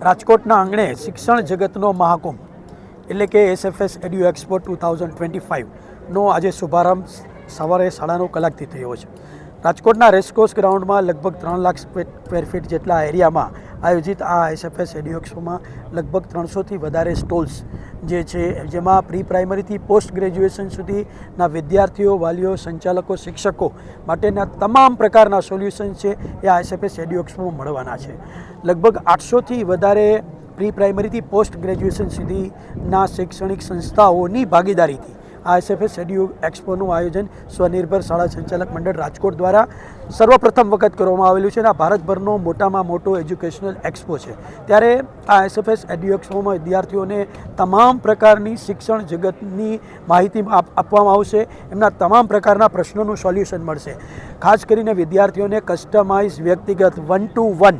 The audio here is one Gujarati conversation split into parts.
રાજકોટના આંગણે શિક્ષણ જગતનો મહાકુંભ, એટલે કે SFS edu expo two thousand twenty ફાઇવનો આજે શુભારંભ. સવારે સાડા નવ કલાકથી થયો છે. રાજકોટના રેસકોર્સ ગ્રાઉન્ડમાં લગભગ ત્રણ લાખ સ્ક્વેર ફીટ જેટલા એરિયામાં આયોજિત આ એસએફએસ એડ્યુ એક્સપોમાં લગભગ ત્રણસોથી વધારે સ્ટોલ્સ જે છે, જેમાં પ્રી પ્રાઇમરીથી પોસ્ટ ગ્રેજ્યુએશન સુધીના વિદ્યાર્થીઓ, વાલીઓ, સંચાલકો, શિક્ષકો માટેના તમામ પ્રકારના સોલ્યુશન છે એ આ એસએફએસ એડ્યુ મળવાના છે. લગભગ આઠસોથી વધારે પ્રી પ્રાઇમરીથી પોસ્ટ ગ્રેજ્યુએશન સુધીના શૈક્ષણિક સંસ્થાઓની ભાગીદારીથી આ એસએફએસ એડ્યુ એક્સપોનું આયોજન સ્વનિર્ભર શાળા સંચાલક મંડળ રાજકોટ દ્વારા સર્વપ્રથમ વખત કરવામાં આવેલું છે અને આ ભારતભરનો મોટામાં મોટો એજ્યુકેશનલ એક્સપો છે. ત્યારે આ એસએફએસ એડ્યુ એક્સપોમાં વિદ્યાર્થીઓને તમામ પ્રકારની શિક્ષણ જગતની માહિતી આપ- આપવામાં આવશે. એમના તમામ પ્રકારના પ્રશ્નોનું સોલ્યુશન મળશે. ખાસ કરીને વિદ્યાર્થીઓને કસ્ટમાઇઝ વ્યક્તિગત one to one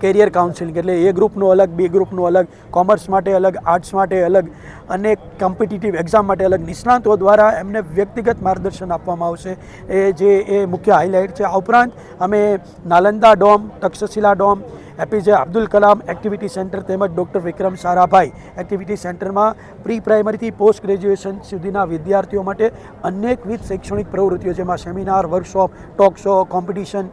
career counselling એટલે એ ગ્રુપનું અલગ બી ગ્રુપનું અલગ કોમર્સ માટે અલગ આર્ટ્સ માટે અલગ, અને કોમ્પિટિટિવ એક્ઝામ માટે અલગ. નિષ્ણાંતો દ્વારા એમને વ્યક્તિગત માર્ગદર્શન આપવામાં આવશે. એ જે એ મુખ્ય હાઇલાઇટ છે. આ ઉપરાંત અમે Nalanda dome, Takshashila dome APJ Abdul Kalam activity centre તેમજ ડૉક્ટર વિક્રમ સારાભાઈ એક્ટિવિટી સેન્ટરમાં પ્રી પ્રાઇમરીથી પોસ્ટ ગ્રેજ્યુએશન સુધીના વિદ્યાર્થીઓ માટે અનેકવિધ શૈક્ષણિક પ્રવૃત્તિઓ જેમાં seminar workshop talk show competition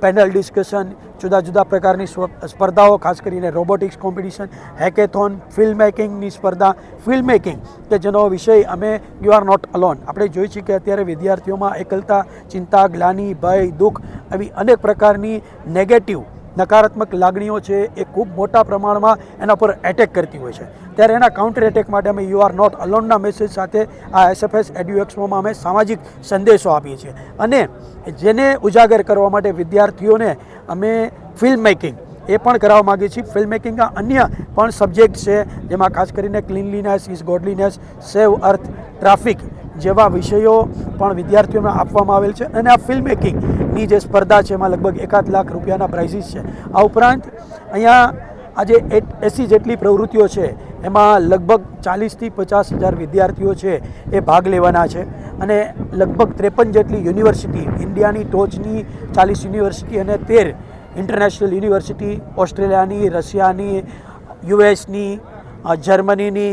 panel discussion જુદા જુદા પ્રકારની સ્પર્ધાઓ, ખાસ કરીને રોબોટિક્સ કોમ્પિટિશન હેકેથોન ફિલ્મ મેકિંગની સ્પર્ધા ફિલ્મ મેકિંગ કે જેનો વિષય અમે યુ આર નોટ અલોન આપણે જોઈ છીએ કે અત્યારે વિદ્યાર્થીઓમાં એકલતા, ચિંતા, ગ્લાની, ભય, દુઃખ આવી અનેક પ્રકારની નેગેટિવ નકારાત્મક લાગણીઓ છે એ ખૂબ મોટા પ્રમાણમાં એના પર એટેક કરતી હોય છે. ત્યારે એના કાઉન્ટર એટેક માટે અમે યુ આર નોટ અલોનના મેસેજ સાથે આ એસએફએસ એડ્યુએક્સમાં અમે સામાજિક સંદેશો આપીએ છીએ. અને જેને ઉજાગર કરવા માટે વિદ્યાર્થીઓને અમે ફિલ્મ મેકિંગ એ પણ કરાવવા માગીએ છીએ. ફિલ્મ મેકિંગના અન્ય પણ સબ્જેક્ટ છે, જેમાં ખાસ કરીને cleanliness is godliness save earth traffic જેવા વિષયો પણ વિદ્યાર્થીઓને આપવામાં આવેલ છે. અને આ ફિલ્મ મેકિંગની જે સ્પર્ધા છે, એમાં લગભગ એકાદ લાખ રૂપિયાના પ્રાઇઝીસ છે. આ ઉપરાંત અહીંયા આજે એસી જેટલી પ્રવૃત્તિઓ છે, એમાં લગભગ ચાલીસથી પચાસ હજાર વિદ્યાર્થીઓ છે, એ ભાગ લેવાના છે. અને લગભગ ત્રેપન જેટલી યુનિવર્સિટી, ઇન્ડિયાની ટોચની ચાલીસ યુનિવર્સિટી અને તેર ઇન્ટરનેશનલ યુનિવર્સિટી, ઓસ્ટ્રેલિયાની, રશિયાની યુએસની જર્મનીની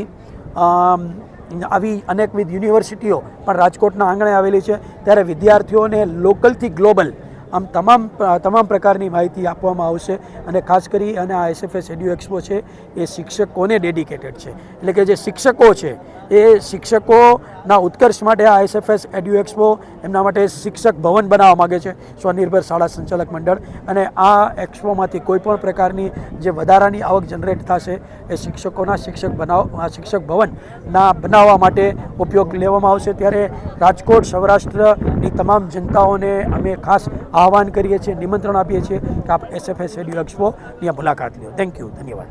આવી અનેકવિધ યુનિવર્સિટીઓ પણ રાજકોટના આંગણે આવેલી છે. ત્યારે વિદ્યાર્થીઓને લોકલથી ગ્લોબલ આમ તમામ તમામ પ્રકારની માહિતી આપવામાં આવશે અને ખાસ કરી અને આ એસએફએસ એડ્યુ એક્સપો છે, એ શિક્ષકોને ડેડિકેટેડ છે. એટલે કે જે શિક્ષકો છે, એ શિક્ષકોના ઉત્કર્ષ માટે આ એસએફએસ એડ્યુ એક્સપો એમના માટે શિક્ષક ભવન બનાવવા માગે છે, સ્વનિર્ભર શાળા સંચાલક મંડળ. અને આ એક્સપોમાંથી કોઈ પણ પ્રકારની જે વધારાની આવક જનરેટ થશે, એ શિક્ષકોના શિક્ષક બનાવ શિક્ષક ભવનના બનાવવા માટે ઉપયોગ લેવામાં આવશે. ત્યારે રાજકોટ સૌરાષ્ટ્રની તમામ જનતાઓને અમે ખાસ આહવાન કરીએ છીએ, નિમંત્રણ આપીએ છીએ કે આપ એસએફએસ એડ્યુ એક્સપોની મુલાકાત લ્યો. થેન્ક યુ ધન્યવાદ.